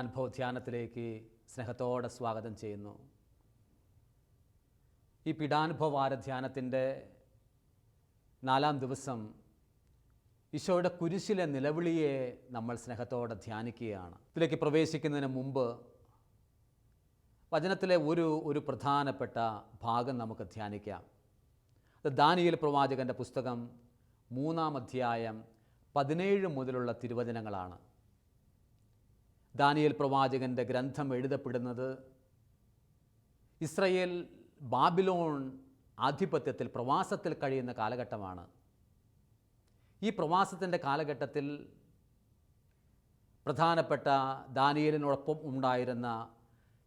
പീഡാനുഭവ ധ്യാനത്തിലേക്ക് സ്നേഹത്തോടെ സ്വാഗതം ചെയ്യുന്നു. ഈ പീഡാനുഭവാര ധ്യാനത്തിന്റെ നാലാം ദിവസം ഈശോയുടെ കുരിശിലെ നിലവിളിയെ നമ്മൾ സ്നേഹത്തോടെ ധ്യാനിക്കുകയാണ്. ഇതിലേക്ക് പ്രവേശിക്കുന്നതിന് മുമ്പ് വചനത്തിലെ ഒരു ഒരു പ്രധാനപ്പെട്ട ഭാഗം നമുക്ക് ധ്യാനിക്കാം. അത് ദാനിയൽ പ്രവാചകന്റെ പുസ്തകം മൂന്നാം അധ്യായം പതിനേഴ് മുതലുള്ള തിരുവചനങ്ങളാണ്. ദാനിയേൽ പ്രവാചകന്റെ ഗ്രന്ഥം എഴുതപ്പെടുന്നത് ഇസ്രയേൽ ബാബിലോൺ ആധിപത്യത്തിൽ പ്രവാസത്തിൽ കഴിയുന്ന കാലഘട്ടമാണ്. ഈ പ്രവാസത്തിന്റെ കാലഘട്ടത്തിൽ പ്രധാനപ്പെട്ട ദാനിയലിനോടൊപ്പം ഉണ്ടായിരുന്ന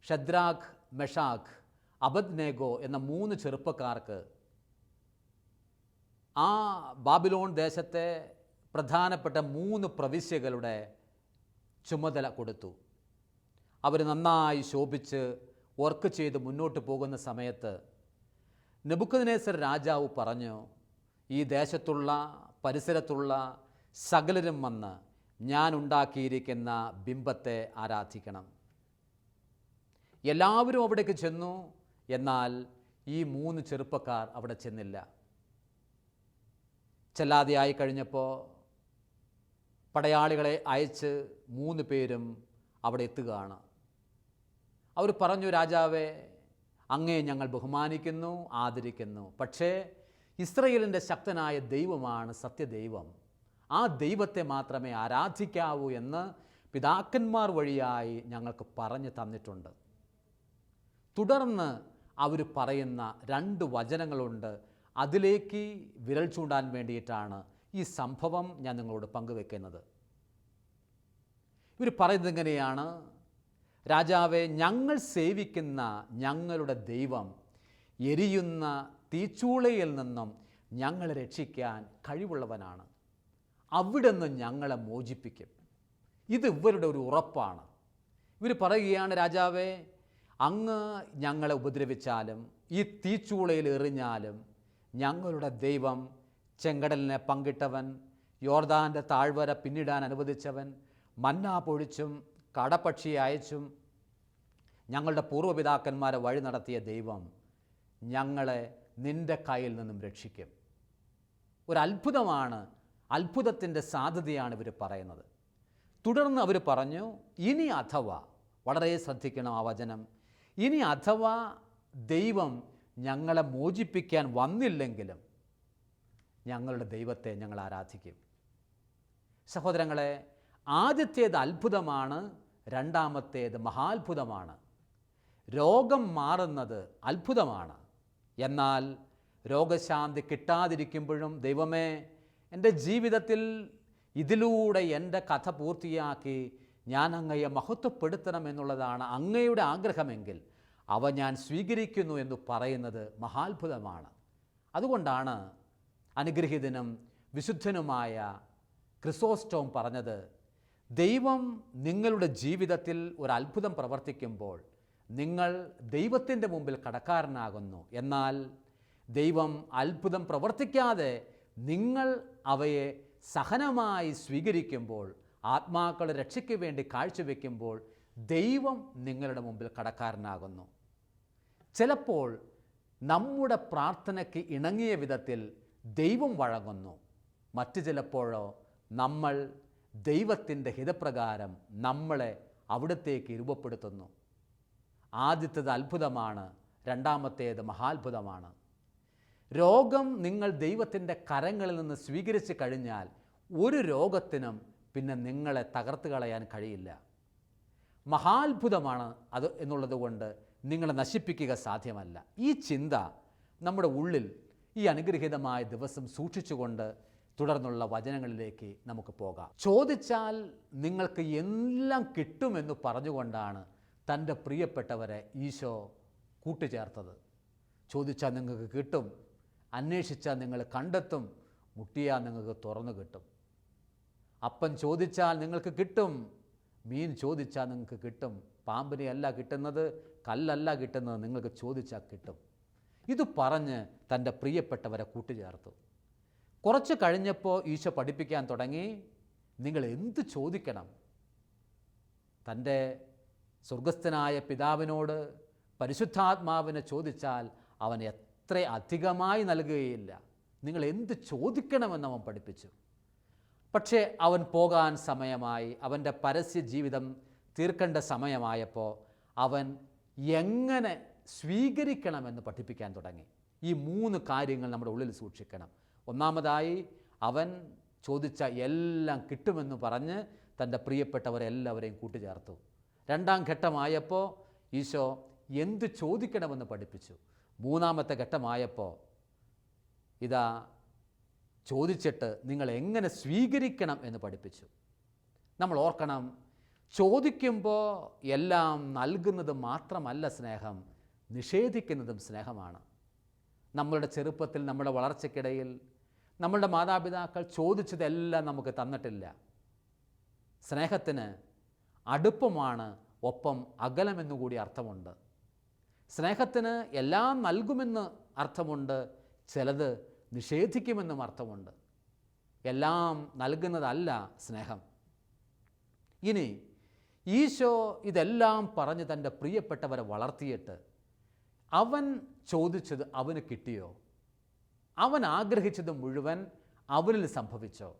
ഷദ്രാഖ് മെഷാഖ് അബദ്നേഗോ എന്ന മൂന്ന് ചെറുപ്പക്കാർക്ക് ആ ബാബിലോൺ ദേശത്തെ പ്രധാനപ്പെട്ട മൂന്ന് പ്രവിശ്യകളുടെ ചുമതല കൊടുത്തു. അവർ നന്നായി ശോഭിച്ച് വർക്ക് ചെയ്ത് മുന്നോട്ട് പോകുന്ന സമയത്ത് നെബുക്കദ്നേസർ രാജാവ് പറഞ്ഞു ഈ ദേശത്തുള്ള പരിസരത്തുള്ള സകലരും വന്ന് ഞാൻ ഉണ്ടാക്കിയിരിക്കുന്ന ബിംബത്തെ ആരാധിക്കണം. എല്ലാവരും അവിടേക്ക് ചെന്നു. എന്നാൽ ഈ മൂന്ന് ചെറുപ്പക്കാർ അവിടെ ചെന്നില്ല. ചെല്ലാതെയായി കഴിഞ്ഞപ്പോൾ പടയാളികളെ അയച്ച് മൂന്ന് പേരും അവിടെ എത്തുകയാണ്. അവർ പറഞ്ഞു രാജാവേ അങ്ങേ ഞങ്ങൾ ബഹുമാനിക്കുന്നു ആദരിക്കുന്നു. പക്ഷേ ഇസ്രയേലിന്റെ ശക്തനായ ദൈവമാണ് സത്യദൈവം. ആ ദൈവത്തെ മാത്രമേ ആരാധിക്കാവൂ എന്ന് പിതാക്കന്മാർ വഴിയായി ഞങ്ങൾക്ക് പറഞ്ഞു തന്നിട്ടുണ്ട്. തുടർന്ന് അവർ പറയുന്ന രണ്ട് വചനങ്ങളുണ്ട്. അതിലേക്ക് വിരൽ ചൂണ്ടാൻ വേണ്ടിയിട്ടാണ് ഈ സംഭവം ഞാൻ നിങ്ങളോട് പങ്കുവെക്കുന്നത്. ഇവർ പറയുന്നത് എങ്ങനെയാണ്? രാജാവെ ഞങ്ങൾ സേവിക്കുന്ന ഞങ്ങളുടെ ദൈവം എരിയുന്ന തീച്ചൂളയിൽ നിന്നും ഞങ്ങളെ രക്ഷിക്കാൻ കഴിവുള്ളവനാണ്. അവിടെ നിന്ന് ഞങ്ങളെ മോചിപ്പിക്കും. ഇത് ഇവരുടെ ഒരു ഉറപ്പാണ്. ഇവർ പറയുകയാണ് രാജാവെ അങ്ങ് ഞങ്ങളെ ഉപദ്രവിച്ചാലും ഈ തീച്ചൂളയിൽ എറിഞ്ഞാലും ഞങ്ങളുടെ ദൈവം ചെങ്കടലിനെ പങ്കിട്ടവൻ യോർദാന്റെ താഴ്വര പിന്നിടാൻ അനുവദിച്ചവൻ മന്ന പൊഴിച്ചും കടപക്ഷിയെ അയച്ചും ഞങ്ങളുടെ പൂർവപിതാക്കന്മാരെ വഴി നടത്തിയ ദൈവം ഞങ്ങളെ നിന്റെ കയ്യിൽ നിന്നും രക്ഷിക്കും. ഒരു അത്ഭുതമാണ് അത്ഭുതത്തിന്റെ സാധ്യതയാണ് ഇവർ പറയുന്നത്. തുടർന്ന് അവർ പറഞ്ഞു ഇനി അഥവാ വളരെ ശ്രദ്ധിക്കണം ആ വചനം ഇനി അഥവാ ദൈവം ഞങ്ങളെ മോചിപ്പിക്കാൻ വന്നില്ലെങ്കിലും ഞങ്ങളുടെ ദൈവത്തെ ഞങ്ങൾ ആരാധിക്കും. സഹോദരങ്ങളെ ആദ്യത്തേത് അത്ഭുതമാണ് രണ്ടാമത്തേത് മഹാത്ഭുതമാണ്. രോഗം മാറുന്നത് അത്ഭുതമാണ്. എന്നാൽ രോഗശാന്തി കിട്ടാതിരിക്കുമ്പോഴും ദൈവമേ എന്റെ ജീവിതത്തിൽ ഇതിലൂടെ എന്റെ കഥ പൂർത്തിയാക്കി ഞാൻ അങ്ങയെ മഹത്വപ്പെടുത്തണം എന്നുള്ളതാണ് അങ്ങയുടെ ആഗ്രഹമെങ്കിൽ അവ ഞാൻ സ്വീകരിക്കുന്നു എന്ന് പറയുന്നത് മഹാത്ഭുതമാണ്. അതുകൊണ്ടാണ് അനുഗ്രഹീതനും വിശുദ്ധനുമായ ക്രിസോസ്റ്റോം പറഞ്ഞത് ദൈവം നിങ്ങളുടെ ജീവിതത്തിൽ ഒരു അത്ഭുതം പ്രവർത്തിക്കുമ്പോൾ നിങ്ങൾ ദൈവത്തിന്റെ മുമ്പിൽ കടക്കാരനാകുന്നു. എന്നാൽ ദൈവം അത്ഭുതം പ്രവർത്തിക്കാതെ നിങ്ങൾ അവയെ സഹനമായി സ്വീകരിക്കുമ്പോൾ ആത്മാക്കളെ രക്ഷയ്ക്ക് വേണ്ടി കാഴ്ചവെക്കുമ്പോൾ ദൈവം നിങ്ങളുടെ മുമ്പിൽ കടക്കാരനാകുന്നു. ചിലപ്പോൾ നമ്മുടെ പ്രാർത്ഥനയ്ക്ക് ഇണങ്ങിയ വിധത്തിൽ ദൈവം വഴങ്ങുന്നു. മറ്റു ചിലപ്പോഴോ നമ്മൾ ദൈവത്തിന്റെ ഹിതപ്രകാരം നമ്മളെ അവിടത്തേക്ക് രൂപപ്പെടുത്തുന്നു. ആദ്യത്തേത് അത്ഭുതമാണ് രണ്ടാമത്തേത് മഹാത്ഭുതമാണ്. രോഗം നിങ്ങൾ ദൈവത്തിന്റെ കരങ്ങളിൽ നിന്ന് സ്വീകരിച്ച് കഴിഞ്ഞാൽ ഒരു രോഗത്തിനും പിന്നെ നിങ്ങളെ തകർത്ത് കളയാൻ കഴിയില്ല. മഹാത്ഭുതമാണ് അത് എന്നുള്ളത് കൊണ്ട് നിങ്ങളെ നശിപ്പിക്കുക സാധ്യമല്ല. ഈ ചിന്ത നമ്മുടെ ഉള്ളിൽ ഈ അനുഗ്രഹീതമായ ദിവസം സൂക്ഷിച്ചുകൊണ്ട് തുടർന്നുള്ള വചനങ്ങളിലേക്ക് നമുക്ക് പോകാം. ചോദിച്ചാൽ നിങ്ങൾക്ക് എല്ലാം കിട്ടുമെന്ന് പറഞ്ഞുകൊണ്ടാണ് തന്റെ പ്രിയപ്പെട്ടവരെ ഈശോ കൂട്ടിച്ചേർത്തത് ചോദിച്ചാൽ നിങ്ങൾക്ക് കിട്ടും അന്വേഷിച്ചാൽ നിങ്ങൾ കണ്ടെത്തും മുട്ടിയാൽ നിങ്ങൾക്ക് തുറന്നു കിട്ടും. അപ്പൻ ചോദിച്ചാൽ നിങ്ങൾക്ക് കിട്ടും മീൻ ചോദിച്ചാൽ നിങ്ങൾക്ക് കിട്ടും പാമ്പിനെയല്ല കിട്ടുന്നത് കല്ലല്ല കിട്ടുന്നത് നിങ്ങൾക്ക് ചോദിച്ചാൽ കിട്ടും. ഇത് പറഞ്ഞ് തന്റെ പ്രിയപ്പെട്ടവരെ കൂട്ടുചേർത്തു. കുറച്ച് കഴിഞ്ഞപ്പോൾ ഈശോ പഠിപ്പിക്കാൻ തുടങ്ങി. നിങ്ങൾ എന്ത് ചോദിക്കണം? തന്റെ സ്വർഗസ്ഥനായ പിതാവിനോട് പരിശുദ്ധാത്മാവിനെ ചോദിച്ചാൽ അവൻ എത്ര അധികമായി നൽകുകയില്ല. നിങ്ങൾ എന്ത് ചോദിക്കണമെന്ന് അവൻ പഠിപ്പിച്ചു. പക്ഷേ അവൻ പോകാൻ സമയമായി അവന്റെ പരസ്യ ജീവിതം തീർക്കേണ്ട സമയമായപ്പോൾ അവൻ എങ്ങനെ സ്വീകരിക്കണമെന്ന് പഠിപ്പിക്കാൻ തുടങ്ങി. ഈ മൂന്ന് കാര്യങ്ങൾ നമ്മുടെ ഉള്ളിൽ സൂക്ഷിക്കണം. ഒന്നാമതായി അവൻ ചോദിച്ച എല്ലാം കിട്ടുമെന്ന് പറഞ്ഞ് തന്റെ പ്രിയപ്പെട്ടവരെല്ലാവരെയും കൂട്ടിച്ചേർത്തു. രണ്ടാം ഘട്ടമായപ്പോൾ ഈശോ എന്ത് ചോദിക്കണമെന്ന് പഠിപ്പിച്ചു. മൂന്നാമത്തെ ഘട്ടമായപ്പോൾ ഇതാ ചോദിച്ചിട്ട് നിങ്ങൾ എങ്ങനെ സ്വീകരിക്കണം എന്ന് പഠിപ്പിച്ചു. നമ്മൾ ഓർക്കണം ചോദിക്കുമ്പോൾ എല്ലാം നൽകുന്നത് മാത്രമല്ല സ്നേഹം. നിഷേധിക്കുന്നതും സ്നേഹമാണ്. നമ്മളുടെ ചെറുപ്പത്തിൽ നമ്മുടെ വളർച്ചയ്ക്കിടയിൽ നമ്മളുടെ മാതാപിതാക്കൾ ചോദിച്ചതെല്ലാം നമുക്ക് തന്നിട്ടില്ല. സ്നേഹത്തിന് അടുപ്പമാണ് ഒപ്പം അകലമെന്നുകൂടി അർത്ഥമുണ്ട്. സ്നേഹത്തിന് എല്ലാം നൽകുമെന്ന് അർത്ഥമുണ്ട് ചിലത് നിഷേധിക്കുമെന്നും അർത്ഥമുണ്ട്. എല്ലാം നൽകുന്നതല്ല സ്നേഹം. ഇനി ഈശോ ഇതെല്ലാം പറഞ്ഞ് തന്റെ പ്രിയപ്പെട്ടവരെ വളർത്തിയിട്ട് അവൻ ചോദിച്ചത് അവന് കിട്ടിയോ? അവൻ ആഗ്രഹിച്ചത് മുഴുവൻ അവനിൽ സംഭവിച്ചോ?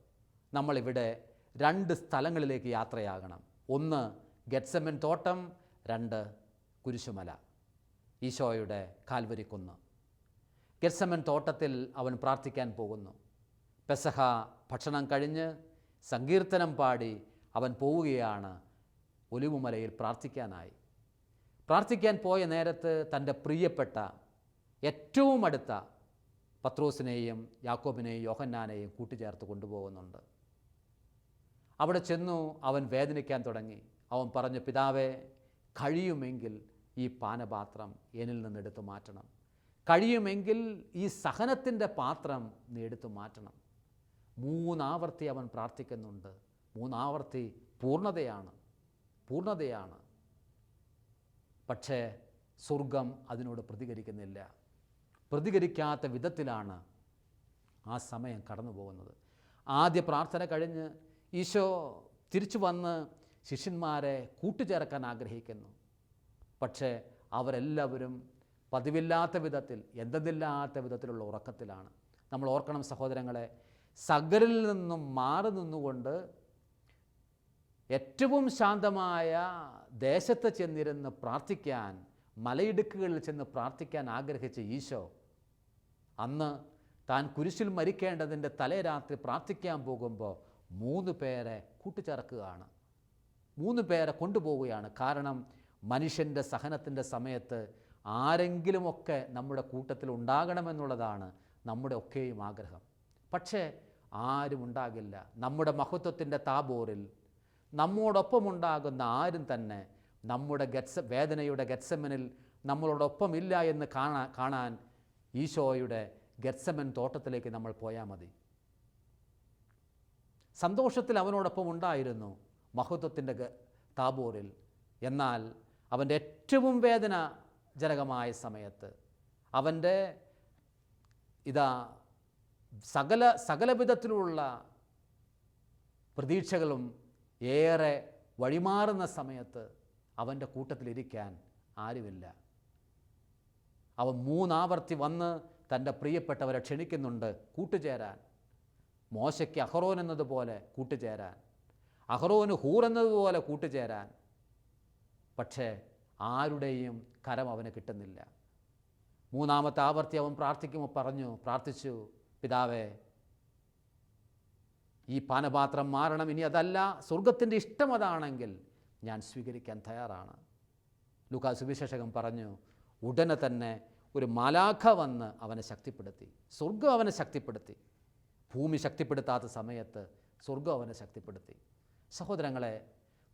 നമ്മളിവിടെ രണ്ട് സ്ഥലങ്ങളിലേക്ക് യാത്രയാകണം. ഒന്ന് ഗെറ്റ്സമൻ തോട്ടം രണ്ട് കുരിശുമല. ഈശോയുടെ കാൽവരിക്കുന്ന് ഗെറ്റ്സമൻ തോട്ടത്തിൽ അവൻ പ്രാർത്ഥിക്കാൻ പോകുന്നു. പെസഹ ഭക്ഷണം കഴിഞ്ഞ് സങ്കീർത്തനം പാടി അവൻ പോവുകയാണ് ഒലിവുമലയിൽ പ്രാർത്ഥിക്കാനായി. പ്രാർത്ഥിക്കാൻ പോയ നേരത്ത് തന്റെ പ്രിയപ്പെട്ട ഏറ്റവും അടുത്ത പത്രോസിനെയും യാക്കോബിനെയും യോഹന്നാനെയും കൂട്ടിച്ചേർത്ത് കൊണ്ടുപോകുന്നുണ്ട്. അവിടെ ചെന്നു അവൻ വേദനിക്കാൻ തുടങ്ങി. അവൻ പറഞ്ഞു പിതാവേ കഴിയുമെങ്കിൽ ഈ പാനപാത്രം എന്നിൽ നിന്ന് എടുത്തു മാറ്റണം. കഴിയുമെങ്കിൽ ഈ സഹനത്തിന്റെ പാത്രം നീ എടുത്തു മാറ്റണം. മൂന്നാവർത്തി അവൻ പ്രാർത്ഥിക്കുന്നുണ്ട്. മൂന്നാവർത്തി പൂർണതയാണ് പൂർണതയാണ്. പക്ഷേ സ്വർഗം അതിനോട് പ്രതികരിക്കുന്നില്ല. പ്രതികരിക്കാത്ത വിധത്തിലാണ് ആ സമയം കടന്നു പോകുന്നത് ആദ്യ പ്രാർത്ഥന കഴിഞ്ഞ് ഈശോ തിരിച്ചു വന്ന് ശിഷ്യന്മാരെ കൂട്ടുചേർക്കാൻ ആഗ്രഹിക്കുന്നു. പക്ഷേ അവരെല്ലാവരും പതിവില്ലാത്ത വിധത്തിൽ എന്തെന്നില്ലാത്ത വിധത്തിലുള്ള ഉറക്കത്തിലാണ്. നമ്മൾ ഓർക്കണം സഹോദരങ്ങളെ സകലിൽ നിന്നും മാറി നിന്നുകൊണ്ട് ഏറ്റവും ശാന്തമായ ദേശത്ത് ചെന്നിരുന്ന് പ്രാർത്ഥിക്കാൻ മലയിടുക്കുകളിൽ ചെന്ന് പ്രാർത്ഥിക്കാൻ ആഗ്രഹിച്ച ഈശോ അന്ന് താൻ കുരിശിൽ മരിക്കേണ്ടതിന്റെ തലേ രാത്രി പ്രാർത്ഥിക്കാൻ പോകുമ്പോൾ മൂന്ന് പേരെ കൂട്ടിച്ചേർക്കുകയാണ്. മൂന്ന് പേരെ കൊണ്ടുപോവുകയാണ്. കാരണം മനുഷ്യന്റെ സഹനത്തിന്റെ സമയത്ത് ആരെങ്കിലുമൊക്കെ നമ്മുടെ കൂട്ടത്തിൽ ഉണ്ടാകണമെന്നുള്ളതാണ് നമ്മുടെ ഒക്കെയും ആഗ്രഹം. പക്ഷേ ആരും ഉണ്ടാകില്ല. നമ്മുടെ മഹത്വത്തിന്റെ താബോറിൽ നമ്മോടൊപ്പമുണ്ടാകുന്ന ആരും തന്നെ നമ്മുടെ ഗത്സ വേദനയുടെ ഗത്സമനിൽ നമ്മളോടൊപ്പം ഇല്ല എന്ന് കാണാൻ കാണാൻ ഈശോയുടെ ഗത്സമൻ തോട്ടത്തിലേക്ക് നമ്മൾ പോയാൽ മതി. സന്തോഷത്തിൽ അവനോടൊപ്പം ഉണ്ടായിരുന്നു മഹത്വത്തിന്റെ താബോറിൽ. എന്നാൽ അവന്റെ ഏറ്റവും വേദനാജനകമായ സമയത്ത് അവന്റെ ഇതാ സകല സകലവിധത്തിലുള്ള പ്രതീക്ഷകളും ഏറെ വഴിമാറുന്ന സമയത്ത് അവന്റെ കൂട്ടത്തിലിരിക്കാൻ ആരുമില്ല. അവൻ മൂന്നാവർത്തി വന്ന് തന്റെ പ്രിയപ്പെട്ടവരെ ക്ഷണിക്കുന്നുണ്ട് കൂട്ടുചേരാൻ. മോശയ്ക്ക് അഹറോൻ എന്നതുപോലെ കൂട്ടുചേരാൻ. അഹറോന് ഹൂർ എന്നതുപോലെ കൂട്ടുചേരാൻ. പക്ഷേ ആരുടെയും കരം അവന് കിട്ടുന്നില്ല. മൂന്നാമത്തെ ആവർത്തി അവൻ പ്രാർത്ഥിക്കുമ്പോൾ പറഞ്ഞു പ്രാർത്ഥിച്ചു പിതാവേ ഈ പാനപാത്രം മാറണം. ഇനി അതല്ല സ്വർഗത്തിന്റെ ഇഷ്ടം അതാണെങ്കിൽ ഞാൻ സ്വീകരിക്കാൻ തയ്യാറാണ്. ലൂക്കാ സുവിശേഷകൻ പറഞ്ഞു ഉടനെ തന്നെ ഒരു മാലാഖ വന്ന് അവനെ ശക്തിപ്പെടുത്തി. സ്വർഗം അവനെ ശക്തിപ്പെടുത്തി. ഭൂമി ശക്തിപ്പെടുത്താത്ത സമയത്ത് സ്വർഗം അവനെ ശക്തിപ്പെടുത്തി. സഹോദരങ്ങളെ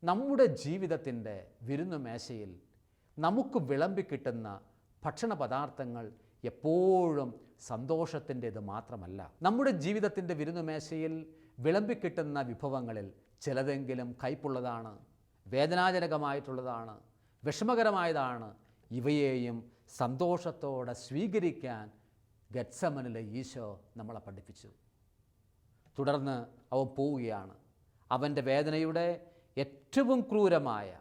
നമ്മുടെ ജീവിതത്തിന്റെ വിരുന്നു മേശയിൽ നമുക്ക് വിളമ്പി കിട്ടുന്ന ഭക്ഷണ പദാർത്ഥങ്ങൾ എപ്പോഴും സന്തോഷത്തിന്റേത് മാത്രമല്ല. നമ്മുടെ ജീവിതത്തിന്റെ വിരുന്നു മേശയിൽ വിളമ്പിക്കിട്ടുന്ന വിഭവങ്ങളിൽ ചിലതെങ്കിലും കയ്പുള്ളതാണ് വേദനാജനകമായിട്ടുള്ളതാണ് വിഷമകരമായതാണ്. ഇവയെയും സന്തോഷത്തോടെ സ്വീകരിക്കാൻ ഗത്സമനിലെ ഈശോ നമ്മളെ പഠിപ്പിച്ചു. തുടർന്ന് അവൻ പോവുകയാണ്. അവന്റെ വേദനയുടെ ഏറ്റവും ക്രൂരമായ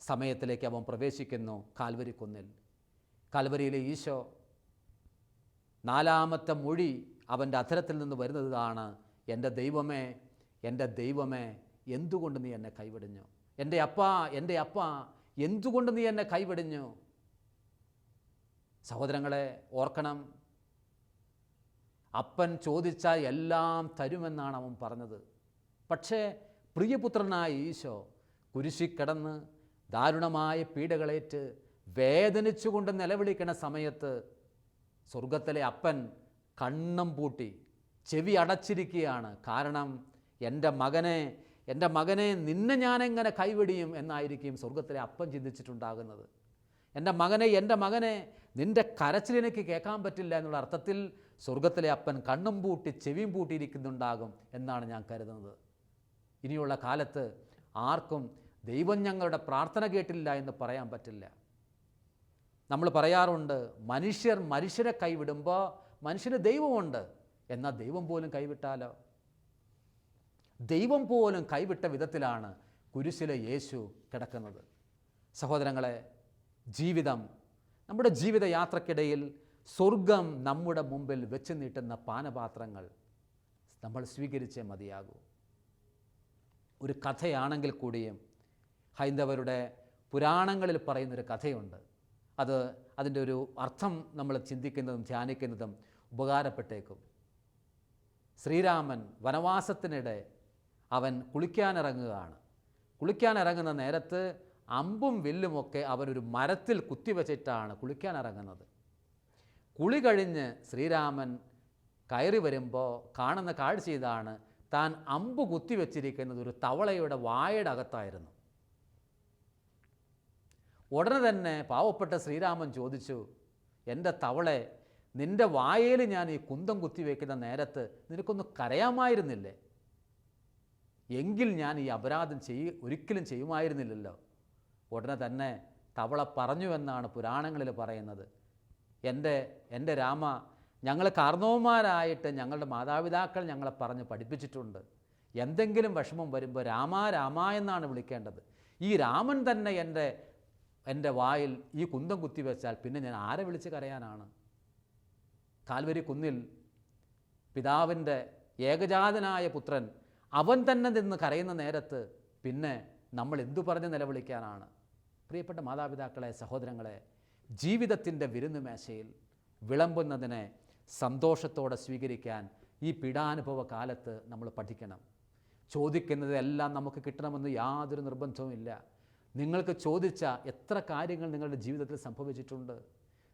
സമയത്തിലേക്ക് അവൻ പ്രവേശിക്കുന്നു കാൽവരിക്കുന്നിൽ. കാൽവരിയിലെ ഈശോ നാലാമത്തെ മൊഴി അവന്റെ അധരത്തിൽ നിന്ന് വരുന്നതാണ് എന്റെ ദൈവമേ എന്റെ ദൈവമേ എന്തുകൊണ്ട് നീ എന്നെ കൈവിടിഞ്ഞു? എന്റെ അപ്പ എന്റെ അപ്പ എന്തുകൊണ്ട് നീ എന്നെ കൈവിടിഞ്ഞു? സഹോദരങ്ങളെ ഓർക്കണം. അപ്പൻ ചോദിച്ചാൽ എല്ലാം തരുമെന്നാണ് അവൻ പറഞ്ഞത്. പക്ഷേ പ്രിയപുത്രനായ ഈശോ കുരിശി കിടന്ന് ദാരുണമായ പീഡകളേറ്റ് വേദനിച്ചുകൊണ്ട് നിലവിളിക്കണ സമയത്ത് സ്വർഗത്തിലെ അപ്പൻ കണ്ണും പൂട്ടി ചെവി അടച്ചിരിക്കുകയാണ്. കാരണം എന്റെ മകനെ എന്റെ മകനെ നിന്നെ ഞാനെങ്ങനെ കൈവെടിയും എന്നായിരിക്കും സ്വർഗത്തിലെ അപ്പൻ ചിന്തിച്ചിട്ടുണ്ടാകുന്നത്. എന്റെ മകനെ എന്റെ മകനെ നിന്റെ കരച്ചിലെനിക്ക് കേൾക്കാൻ പറ്റില്ല എന്നുള്ള അർത്ഥത്തിൽ സ്വർഗത്തിലെ അപ്പൻ കണ്ണും പൂട്ടി ചെവിയും പൂട്ടിയിരിക്കുന്നുണ്ടാകും എന്നാണ് ഞാൻ കരുതുന്നത്. ഇനിയുള്ള കാലത്ത് ആർക്കും ദൈവം ഞങ്ങളുടെ പ്രാർത്ഥന കേട്ടില്ല എന്ന് പറയാൻ പറ്റില്ല. നമ്മൾ പറയാറുണ്ട് മനുഷ്യർ മനുഷ്യരെ കൈവിടുമ്പോൾ മനുഷ്യന് ദൈവമുണ്ട് എന്നാൽ ദൈവം പോലും കൈവിട്ടാലോ? ദൈവം പോലും കൈവിട്ട വിധത്തിലാണ് കുരിശിലെ യേശു കിടക്കുന്നത്. സഹോദരങ്ങളെ ജീവിതം നമ്മുടെ ജീവിത യാത്രക്കിടയിൽ സ്വർഗം നമ്മുടെ മുമ്പിൽ വെച്ച് നീട്ടുന്ന പാനപാത്രങ്ങൾ നമ്മൾ സ്വീകരിച്ചേ മതിയാകൂ. ഒരു കഥയാണെങ്കിൽ കൂടിയും ഹൈന്ദവരുടെ പുരാണങ്ങളിൽ പറയുന്നൊരു കഥയുണ്ട്. അത് അതിന്റെ ഒരു അർത്ഥം നമ്മൾ ചിന്തിക്കുന്നതും ധ്യാനിക്കുന്നതും ഉപകാരപ്പെട്ടേക്കും. ശ്രീരാമൻ വനവാസത്തിനിടെ അവൻ കുളിക്കാനിറങ്ങുകയാണ്. കുളിക്കാനിറങ്ങുന്ന നേരത്ത് അമ്പും വില്ലുമൊക്കെ അവനൊരു മരത്തിൽ കുത്തിവെച്ചിട്ടാണ് കുളിക്കാനിറങ്ങുന്നത്. കുളി കഴിഞ്ഞ് ശ്രീരാമൻ കയറി വരുമ്പോൾ കാണുന്ന കാഴ്ച ഇതാണ് താൻ അമ്പ് കുത്തിവെച്ചിരിക്കുന്നത് ഒരു തവളയുടെ വായയുടെ അകത്തായിരുന്നു ഉടനെ തന്നെ പാവപ്പെട്ട ശ്രീരാമൻ ചോദിച്ചു എന്റെ തവളെ നിന്റെ വായയിൽ ഞാൻ ഈ കുന്തം കുത്തിവെക്കുന്ന നേരത്ത് നിനക്കൊന്ന് കരയാമായിരുന്നില്ലേ? എങ്കിൽ ഞാൻ ഈ അപരാധം ചെയ്യ ഒരിക്കലും ചെയ്യുമായിരുന്നില്ലല്ലോ. ഉടനെ തന്നെ തവള പറഞ്ഞു എന്നാണ് പുരാണങ്ങളിൽ പറയുന്നത്. എന്റെ എന്റെ രാമ ഞങ്ങൾ കാർണവന്മാരായിട്ട് ഞങ്ങളുടെ മാതാപിതാക്കൾ ഞങ്ങളെ പറഞ്ഞ് പഠിപ്പിച്ചിട്ടുണ്ട്. എന്തെങ്കിലും വിഷമം വരുമ്പോൾ രാമ രാമ എന്നാണ് വിളിക്കേണ്ടത്. ഈ രാമൻ തന്നെ എന്റെ എന്റെ വായിൽ ഈ കുന്തം കുത്തി വെച്ചാൽ പിന്നെ ഞാൻ ആരെ വിളിച്ച് കരയാനാണ്? കാൽവരി കുന്നിൽ പിതാവിന്റെ ഏകജാതനായ പുത്രൻ അവൻ തന്നെ നിന്ന് കരയുന്ന നേരത്ത് പിന്നെ നമ്മൾ എന്തു പറഞ്ഞ് നിലവിളിക്കാനാണ്? പ്രിയപ്പെട്ട മാതാപിതാക്കളെ സഹോദരങ്ങളെ ജീവിതത്തിന്റെ വിരുന്ന് മേശയിൽ വിളമ്പുന്നതിനെ സന്തോഷത്തോടെ സ്വീകരിക്കാൻ ഈ പീഡാനുഭവ കാലത്ത് നമ്മൾ പഠിക്കണം. ചോദിക്കുന്നതെല്ലാം നമുക്ക് കിട്ടണമെന്ന് യാതൊരു നിർബന്ധവുമില്ല നിങ്ങൾക്ക് ചോദിച്ച എത്ര കാര്യങ്ങൾ നിങ്ങളുടെ ജീവിതത്തിൽ സംഭവിച്ചിട്ടുണ്ട്?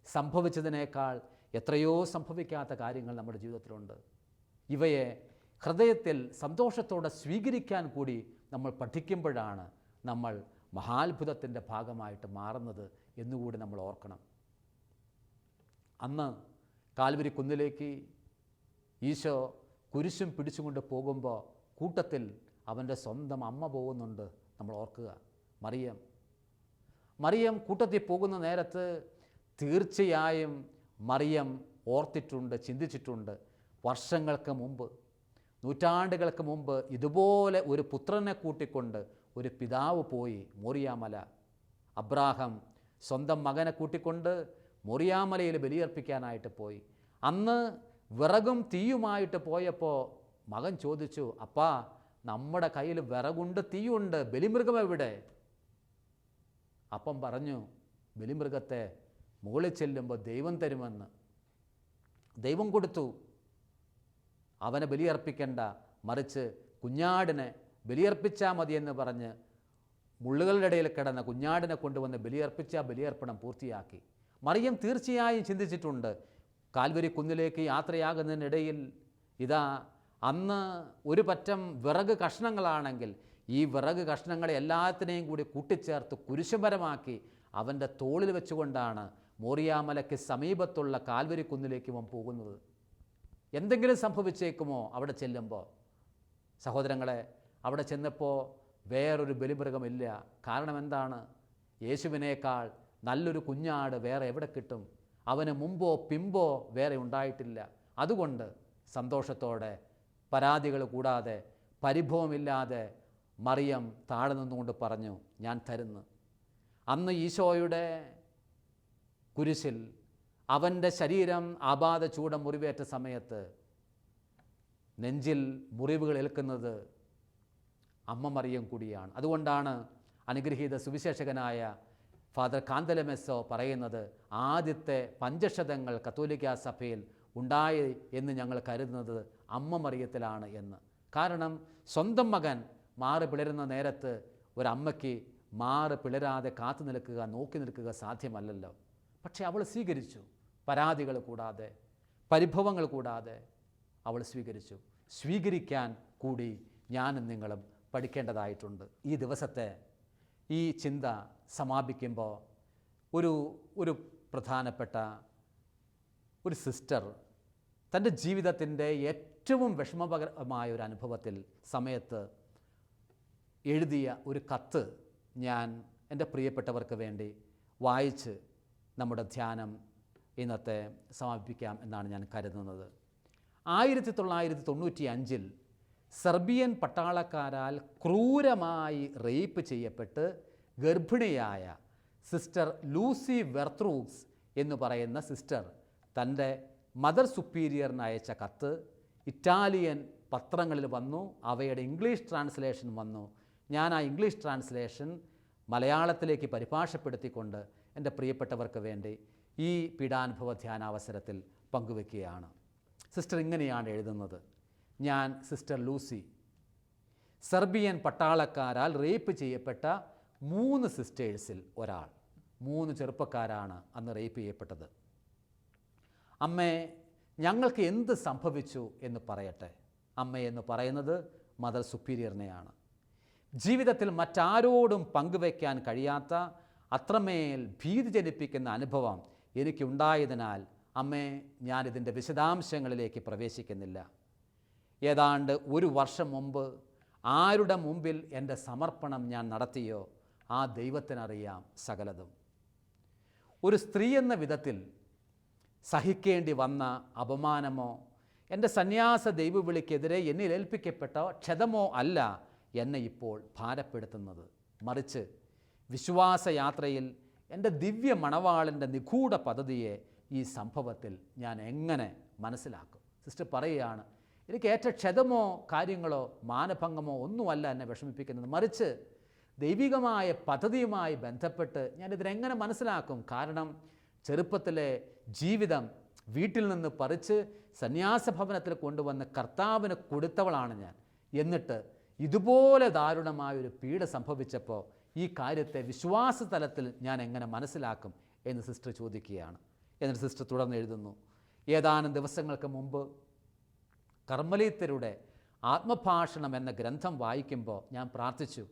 സംഭവിച്ചതിനേക്കാൾ എത്രയോ സംഭവിക്കാത്ത കാര്യങ്ങൾ നമ്മുടെ ജീവിതത്തിലുണ്ട്. ഇവയെ ഹൃദയത്തിൽ സന്തോഷത്തോടെ സ്വീകരിക്കാൻ കൂടി നമ്മൾ പഠിക്കുമ്പോഴാണ് നമ്മൾ മഹാത്ഭുതത്തിന്റെ ഭാഗമായിട്ട് മാറുന്നത് എന്നുകൂടി നമ്മൾ ഓർക്കണം. അന്ന് കാൽവരി കുന്നിലേക്ക് ഈശോ കുരിശും പിടിച്ചുകൊണ്ട് പോകുമ്പോൾ കൂട്ടത്തിൽ അവന്റെ സ്വന്തം അമ്മ പോകുന്നുണ്ട് നമ്മൾ ഓർക്കുക. മറിയം. മറിയം കൂട്ടത്തിൽ പോകുന്ന നേരത്ത് തീർച്ചയായും മറിയം ഓർത്തിട്ടുണ്ട് ചിന്തിച്ചിട്ടുണ്ട് വർഷങ്ങൾക്ക് മുമ്പ്. നൂറ്റാണ്ടുകൾക്ക് മുമ്പ് ഇതുപോലെ ഒരു പുത്രനെ കൂട്ടിക്കൊണ്ട് ഒരു പിതാവ് പോയി മോറിയാമല. അബ്രാഹം സ്വന്തം മകനെ കൂട്ടിക്കൊണ്ട് മൊറിയാമലയിൽ ബലിയർപ്പിക്കാനായിട്ട് പോയി. അന്ന് വിറകും തീയുമായിട്ട് പോയപ്പോൾ മകൻ ചോദിച്ചു അപ്പാ നമ്മുടെ കയ്യിൽ വിറകുണ്ട് തീയുണ്ട് ബലിമൃഗം എവിടെ? അപ്പം പറഞ്ഞു ബലിമൃഗത്തെ മുകളിൽ ചെല്ലുമ്പോൾ ദൈവം തരുമെന്ന്. ദൈവം കൊടുത്തു. അവനെ ബലിയർപ്പിക്കേണ്ട. മറിച്ച് കുഞ്ഞാടിനെ ബലിയർപ്പിച്ചാൽ മതിയെന്ന് പറഞ്ഞ് മുള്ളുകളുടെ ഇടയിൽ കിടന്ന കുഞ്ഞാടിനെ കൊണ്ടുവന്ന് ബലിയർപ്പിച്ച ബലിയർപ്പണം പൂർത്തിയാക്കി. മറിയം തീർച്ചയായും ചിന്തിച്ചിട്ടുണ്ട്. കാൽവരി കുന്നിലേക്ക് യാത്രയാകുന്നതിനിടയിൽ ഇതാ അന്ന് ഒരു പറ്റം വിറക് കഷ്ണങ്ങളാണെങ്കിൽ ഈ വിറക് കഷ്ണങ്ങളെ എല്ലാത്തിനെയും കൂടി കൂട്ടിച്ചേർത്ത് കുരിശുമരമാക്കി അവന്റെ തോളിൽ വെച്ചുകൊണ്ടാണ് മോറിയാമലയ്ക്ക് സമീപത്തുള്ള കാൽവരി കുന്നിലേക്ക് അവൻ പോകുന്നത് എന്തെങ്കിലും സംഭവിച്ചേക്കുമോ അവിടെ ചെല്ലുമ്പോൾ? സഹോദരങ്ങളെ അവിടെ ചെന്നപ്പോൾ വേറൊരു ബലിമൃഗമില്ല. കാരണം എന്താണ്? യേശുവിനേക്കാൾ നല്ലൊരു കുഞ്ഞാട് വേറെ എവിടെ കിട്ടും? അവന് മുമ്പോ പിമ്പോ വേറെ ഉണ്ടായിട്ടില്ല. അതുകൊണ്ട് സന്തോഷത്തോടെ പരാതികൾ കൂടാതെ പരിഭവമില്ലാതെ മറിയം താഴെ നിന്നുകൊണ്ട് പറഞ്ഞു ഞാൻ തരുന്നു. അന്ന് ഈശോയുടെ കുരിശിൽ അവന്റെ ശരീരം ആപാത ചൂട മുറിവേറ്റ സമയത്ത് നെഞ്ചിൽ മുറിവുകൾ ഏൽക്കുന്നത് അമ്മ മറിയം കൂടിയാണ്. അതുകൊണ്ടാണ് അനുഗ്രഹീത സുവിശേഷകനായ ഫാദർ കാന്തലമെസ്സോ പറയുന്നത് ആദ്യത്തെ പഞ്ചക്ഷതങ്ങൾ കത്തോലിക്ക സഭയിൽ ഉണ്ടായി എന്ന് ഞങ്ങൾ കരുതുന്നത് അമ്മ മറിയത്തിലാണ് എന്ന്. കാരണം സ്വന്തം മകൻ മാറി പിളരുന്ന നേരത്ത് ഒരമ്മയ്ക്ക് മാറി പിളരാതെ കാത്തു നിൽക്കുക നോക്കി നിൽക്കുക സാധ്യമല്ലല്ലോ. പക്ഷേ അവൾ സ്വീകരിച്ചു. പരാതികൾ കൂടാതെ പരിഭവങ്ങൾ കൂടാതെ അവൾ സ്വീകരിച്ചു. സ്വീകരിക്കാൻ കൂടി ഞാനും നിങ്ങളും പഠിക്കേണ്ടതായിട്ടുണ്ട്. ഈ ദിവസത്തെ ഈ ചിന്ത സമാപിക്കുമ്പോൾ ഒരു ഒരു പ്രധാനപ്പെട്ട ഒരു സിസ്റ്റർ തന്റെ ജീവിതത്തിന്റെ ഏറ്റവും വിഷമകരമായ ഒരു അനുഭവത്തിൽ സമയത്ത് എഴുതിയ ഒരു കത്ത് ഞാൻ എന്റെ പ്രിയപ്പെട്ടവർക്ക് വേണ്ടി വായിച്ച് നമ്മുടെ ധ്യാനം ഇന്നത്തെ സമാപിപ്പിക്കാം എന്നാണ് ഞാൻ കരുതുന്നത്. ആയിരത്തി തൊള്ളായിരത്തി തൊണ്ണൂറ്റി അഞ്ചിൽ സെർബിയൻ പട്ടാളക്കാരാൽ ക്രൂരമായി റേപ്പ് ചെയ്യപ്പെട്ട് ഗർഭിണിയായ സിസ്റ്റർ ലൂസി വെർത്രൂക്സ് എന്ന് പറയുന്ന സിസ്റ്റർ തന്റെ മദർ സുപ്പീരിയറിന് അയച്ച കത്ത് ഇറ്റാലിയൻ പത്രങ്ങളിൽ വന്നു അവയുടെ ഇംഗ്ലീഷ് ട്രാൻസ്ലേഷൻ വന്നു. ഞാൻ ആ ഇംഗ്ലീഷ് ട്രാൻസ്ലേഷൻ മലയാളത്തിലേക്ക് പരിഭാഷപ്പെടുത്തിക്കൊണ്ട് എന്റെ പ്രിയപ്പെട്ടവർക്ക് വേണ്ടി ഈ പീഡാനുഭവ ധ്യാനാവസരത്തിൽ പങ്കുവെക്കുകയാണ് സിസ്റ്റർ ഇങ്ങനെയാണ് എഴുതുന്നത്. ഞാൻ സിസ്റ്റർ ലൂസി. സെർബിയൻ പട്ടാളക്കാരാൽ റേപ്പ് ചെയ്യപ്പെട്ട മൂന്ന് സിസ്റ്റേഴ്സിൽ ഒരാൾ. മൂന്ന് ചെറുപ്പക്കാരാണ് അന്ന് റേപ്പ് ചെയ്യപ്പെട്ടത്. അമ്മേ ഞങ്ങൾക്ക് എന്ത് സംഭവിച്ചു എന്ന് പറയട്ടെ. അമ്മ എന്ന് പറയുന്നത് മദർ സുപ്പീരിയറിനെയാണ്. ജീവിതത്തിൽ മറ്റാരോടും പങ്കുവയ്ക്കാൻ കഴിയാത്ത അത്രമേൽ ഭീതി ജനിപ്പിക്കുന്ന അനുഭവം എനിക്കുണ്ടായതിനാൽ അമ്മേ ഞാനിതിന്റെ വിശദാംശങ്ങളിലേക്ക് പ്രവേശിക്കുന്നില്ല. ഏതാണ്ട് ഒരു വർഷം മുമ്പ് ആരുടെ മുമ്പിൽ എന്റെ സമർപ്പണം ഞാൻ നടത്തിയോ ആ ദൈവത്തിനറിയാം സകലതും. ഒരു സ്ത്രീ എന്ന വിധത്തിൽ സഹിക്കേണ്ടി വന്ന അപമാനമോ എന്റെ സന്യാസ ദൈവവിളിക്കെതിരെ എന്നിൽ ഏൽപ്പിക്കപ്പെട്ട ക്ഷതമോ അല്ല എന്നെ ഇപ്പോൾ ഭാരപ്പെടുത്തുന്നത്. മറിച്ച് വിശ്വാസയാത്രയിൽ എന്റെ ദിവ്യ മണവാളിന്റെ നിഗൂഢ പദ്ധതിയെ ഈ സംഭവത്തിൽ ഞാൻ എങ്ങനെ മനസ്സിലാക്കും? സിസ്റ്റർ പറയുകയാണ് എനിക്ക് ഏറ്റ ക്ഷതമോ കാര്യങ്ങളോ മാനഭംഗമോ ഒന്നുമല്ല എന്നെ വിഷമിപ്പിക്കുന്നത്. മറിച്ച് ദൈവികമായ പദ്ധതിയുമായി ബന്ധപ്പെട്ട് ഞാൻ ഞാനിതിനെങ്ങനെ മനസ്സിലാക്കും? കാരണം ചെറുപ്പത്തിലെ ജീവിതം വീട്ടിൽ നിന്ന് പറിച്ച് സന്യാസ ഭവനത്തിൽ കൊണ്ടുവന്ന് കർത്താവിന് കൊടുത്തവളാണ് ഞാൻ. എന്നിട്ട് ഇതുപോലെ ദാരുണമായൊരു പീഡ സംഭവിച്ചപ്പോൾ ഈ കാര്യത്തെ വിശ്വാസ തലത്തിൽ ഞാൻ എങ്ങനെ മനസ്സിലാക്കും എന്ന് സിസ്റ്റർ ചോദിക്കുകയാണ്. എന്നിട്ട് സിസ്റ്റർ തുടർന്ന് എഴുതുന്നു. ഏതാനും ദിവസങ്ങൾക്ക് മുമ്പ് കർമ്മലീത്തരുടെ ആത്മഭാഷണം എന്ന ഗ്രന്ഥം വായിക്കുമ്പോൾ ഞാൻ പ്രാർത്ഥിച്ചു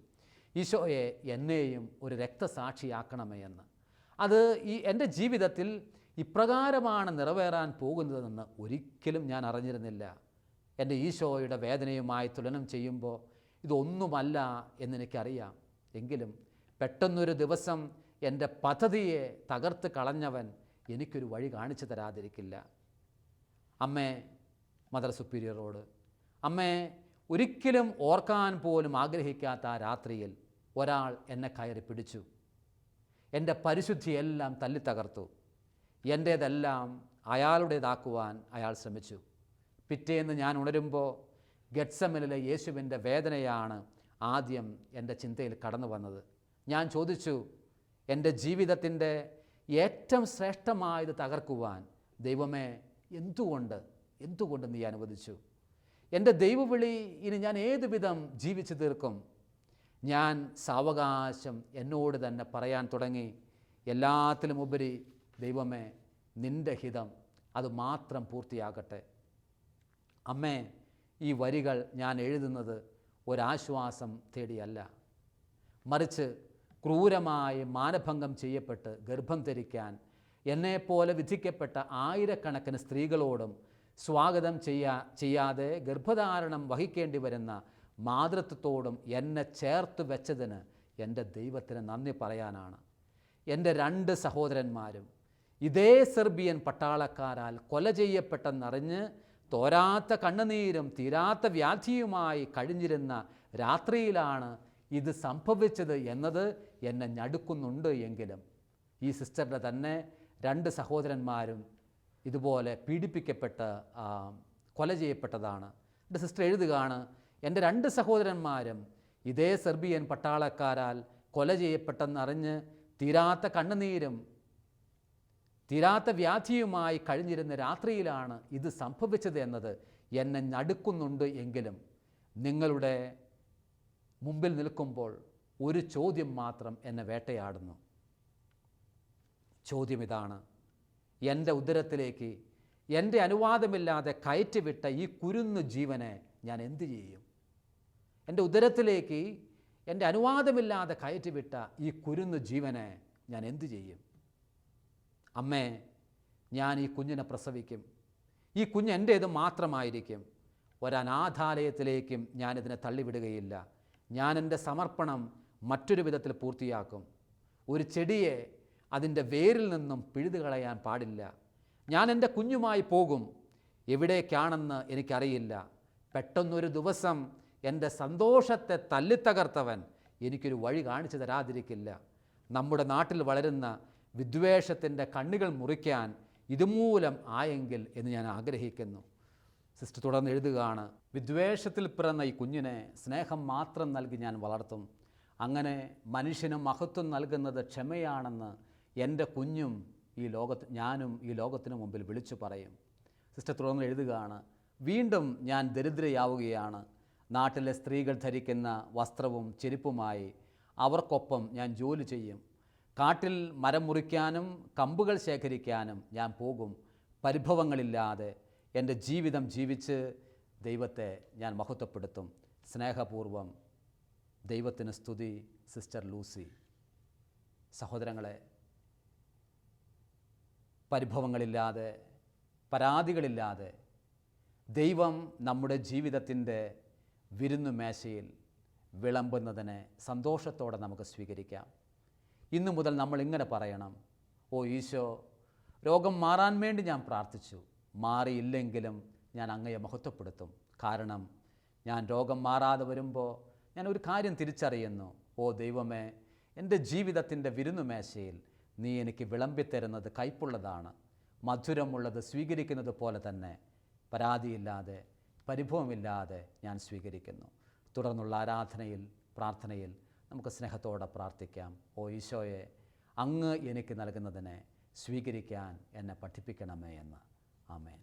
ഈശോയെ എന്നെയും ഒരു രക്തസാക്ഷിയാക്കണമേ എന്ന്. അത് ഈ എന്റെ ജീവിതത്തിൽ ഇപ്രകാരമാണ് നിറവേറാൻ പോകുന്നതെന്ന് ഒരിക്കലും ഞാൻ അറിഞ്ഞിരുന്നില്ല. എന്റെ ഈശോയുടെ വേദനയുമായി തുലനം ചെയ്യുമ്പോൾ ഇതൊന്നുമല്ല എന്നെനിക്കറിയാം. എങ്കിലും പെട്ടെന്നൊരു ദിവസം എന്റെ പദ്ധതിയെ തകർത്ത് കളഞ്ഞവൻ എനിക്കൊരു വഴി കാണിച്ചു തരാതിരിക്കില്ല. അമ്മേ മദർ സുപ്പീരിയറോട് അമ്മേ ഒരിക്കലും ഓർക്കാൻ പോലും ആഗ്രഹിക്കാത്ത ആ രാത്രിയിൽ ഒരാൾ എന്നെ കയറി പിടിച്ചു. എന്റെ പരിശുദ്ധിയെല്ലാം തല്ലിത്തകർത്തു എന്റേതെല്ലാം അയാളുടേതാക്കുവാൻ അയാൾ ശ്രമിച്ചു. പിറ്റേന്ന് ഞാൻ ഉണരുമ്പോൾ ഗഡ്സമിലെ യേശുവിന്റെ വേദനയാണ് ആദ്യം എന്റെ ചിന്തയിൽ കടന്നു വന്നത്. ഞാൻ ചോദിച്ചു എന്റെ ജീവിതത്തിന്റെ ഏറ്റവും ശ്രേഷ്ഠമായത് തകർക്കുവാൻ ദൈവമേ എന്തുകൊണ്ട് എന്തുകൊണ്ട് നീ അനുവദിച്ചു? എന്റെ ദൈവവിളി ഇനി ഞാൻ ഏതു വിധം ജീവിച്ചു തീർക്കും? ഞാൻ സാവകാശം എന്നോട് തന്നെ പറയാൻ തുടങ്ങി. എല്ലാത്തിലും ഉപരി ദൈവമേ നിന്റെ ഹിതം അത് മാത്രം പൂർത്തിയാകട്ടെ. അമ്മേ ഈ വരികൾ ഞാൻ എഴുതുന്നത് ഒരാശ്വാസം തേടിയല്ല. മറിച്ച് ക്രൂരമായി മാനഭംഗം ചെയ്യപ്പെട്ട് ഗർഭം ധരിക്കാൻ എന്നെപ്പോലെ വിധിക്കപ്പെട്ട ആയിരക്കണക്കിന് സ്ത്രീകളോടും സ്വാഗതം ചെയ്യാ ചെയ്യാതെ ഗർഭധാരണം വഹിക്കേണ്ടി വരുന്ന മാതൃത്വത്തോടും എന്നെ ചേർത്ത് വെച്ചതിന് എന്റെ ദൈവത്തിന് നന്ദി പറയാനാണ്. എന്റെ രണ്ട് സഹോദരന്മാരും ഇതേ സെർബിയൻ പട്ടാളക്കാരാൽ കൊല ചെയ്യപ്പെട്ടെന്നറിഞ്ഞ് തോരാത്ത കണ്ണുനീരും തീരാത്ത വ്യാധിയുമായി കഴിഞ്ഞിരുന്ന രാത്രിയിലാണ് ഇത് സംഭവിച്ചത് എന്നത് എന്നെ ഞടുക്കുന്നുണ്ട് എങ്കിലും. ഈ സിസ്റ്ററുടെ തന്നെ രണ്ട് സഹോദരന്മാരും ഇതുപോലെ പീഡിപ്പിക്കപ്പെട്ട് കൊല ചെയ്യപ്പെട്ടതാണ്. എന്റെ സിസ്റ്റർ എഴുതുകയാണ് എന്റെ രണ്ട് സഹോദരന്മാരും ഇതേ സെർബിയൻ പട്ടാളക്കാരാൽ കൊല ചെയ്യപ്പെട്ടെന്നറിഞ്ഞ് തീരാത്ത കണ്ണുനീരും തീരാത്ത വ്യാധിയുമായി കഴിഞ്ഞിരുന്ന രാത്രിയിലാണ് ഇത് സംഭവിച്ചത് എന്നത് എന്നെ നടുക്കുന്നുണ്ട് എങ്കിലും നിങ്ങളുടെ മുമ്പിൽ നിൽക്കുമ്പോൾ ഒരു ചോദ്യം മാത്രം എന്നെ വേട്ടയാടുന്നു. ചോദ്യം ഇതാണ്. എന്റെ ഉദരത്തിലേക്ക് എന്റെ അനുവാദമില്ലാതെ കയറ്റിവിട്ട ഈ കുരുന്ന് ജീവനെ ഞാൻ എന്തു ചെയ്യും? എന്റെ ഉദരത്തിലേക്ക് എന്റെ അനുവാദമില്ലാതെ കയറ്റിവിട്ട ഈ കുരുന്ന് ജീവനെ ഞാൻ എന്തു ചെയ്യും? അമ്മേ ഞാൻ ഈ കുഞ്ഞിനെ പ്രസവിക്കും. ഈ കുഞ്ഞ് എന്റേത് മാത്രമായിരിക്കും. ഒരനാഥാലയത്തിലേക്കും ഞാനിതിനെ തള്ളിവിടുകയില്ല. ഞാൻ എന്റെ സമർപ്പണം മറ്റൊരു വിധത്തിൽ പൂർത്തിയാക്കും. ഒരു ചെടിയെ അതിന്റെ വേരിൽ നിന്നും പിഴുതു കളയാൻ പാടില്ല. ഞാൻ എന്റെ കുഞ്ഞുമായി പോകും. എവിടേക്കാണെന്ന് എനിക്കറിയില്ല. പെട്ടെന്നൊരു ദിവസം എന്റെ സന്തോഷത്തെ തല്ലിത്തകർത്തവൻ എനിക്കൊരു വഴി കാണിച്ചു തരാതിരിക്കില്ല. നമ്മുടെ നാട്ടിൽ വളരുന്ന വിദ്വേഷത്തിന്റെ കണ്ണുകൾ മുറിക്കാൻ ഇതുമൂലം ആയെങ്കിൽ എന്ന് ഞാൻ ആഗ്രഹിക്കുന്നു. സിസ്റ്റർ തുടർന്ന് എഴുതുകയാണ് വിദ്വേഷത്തിൽ പിറന്ന ഈ കുഞ്ഞിനെ സ്നേഹം മാത്രം നൽകി ഞാൻ വളർത്തും. അങ്ങനെ മനുഷ്യന് മഹത്വം നൽകുന്നത് ക്ഷമയാണെന്ന് എന്റെ കുഞ്ഞും ഈ ലോകത്ത് ഞാനും ഈ ലോകത്തിന് മുമ്പിൽ വിളിച്ചു പറയും. സിസ്റ്റർ തുടർന്ന് എഴുതുകയാണ് വീണ്ടും ഞാൻ ദരിദ്രയാവുകയാണ്. നാട്ടിലെ സ്ത്രീകൾ ധരിക്കുന്ന വസ്ത്രവും ചെരുപ്പുമായി അവർക്കൊപ്പം ഞാൻ ജോലി ചെയ്യും. കാട്ടിൽ മരം മുറിക്കാനും കമ്പുകൾ ശേഖരിക്കാനും ഞാൻ പോകും. പരിഭവങ്ങളില്ലാതെ എന്റെ ജീവിതം ജീവിച്ച് ദൈവത്തെ ഞാൻ മഹത്വപ്പെടുത്തും. സ്നേഹപൂർവം ദൈവത്തിന് സ്തുതി സിസ്റ്റർ ലൂസി. സഹോദരങ്ങളെ പരിഭവങ്ങളില്ലാതെ പരാതികളില്ലാതെ ദൈവം നമ്മുടെ ജീവിതത്തിന്റെ വിരുന്നു മേശയിൽ വിളമ്പുന്നതിനെ സന്തോഷത്തോടെ നമുക്ക് സ്വീകരിക്കാം. ഇന്നു മുതൽ നമ്മൾ ഇങ്ങനെ പറയണം. ഓ ഈശോ രോഗം മാറാൻ വേണ്ടി ഞാൻ പ്രാർത്ഥിച്ചു. മാറിയില്ലെങ്കിലും ഞാൻ അങ്ങയെ മഹത്വപ്പെടുത്തും. കാരണം ഞാൻ രോഗം മാറാതെ വരുമ്പോൾ ഞാൻ ഒരു കാര്യം തിരിച്ചറിയുന്നു. ഓ ദൈവമേ എന്റെ ജീവിതത്തിന്റെ വിരുന്നുമേശയിൽ നീ എനിക്ക് വിളമ്പിത്തരുന്നത് കയ്പുള്ളതാണ്. മധുരമുള്ളത് സ്വീകരിക്കുന്നത് പോലെ തന്നെ പരാതിയില്ലാതെ പരിഭവമില്ലാതെ ഞാൻ സ്വീകരിക്കുന്നു. തുടർന്നുള്ള ആരാധനയിൽ പ്രാർത്ഥനയിൽ നമുക്ക് സ്നേഹത്തോടെ പ്രാർത്ഥിക്കാം. ഓ ഈശോയെ അങ്ങ് എനിക്ക് നൽകുന്നതിനെ സ്വീകരിക്കാൻ എന്നെ പഠിപ്പിക്കണമേ എന്ന്. ആമേൻ.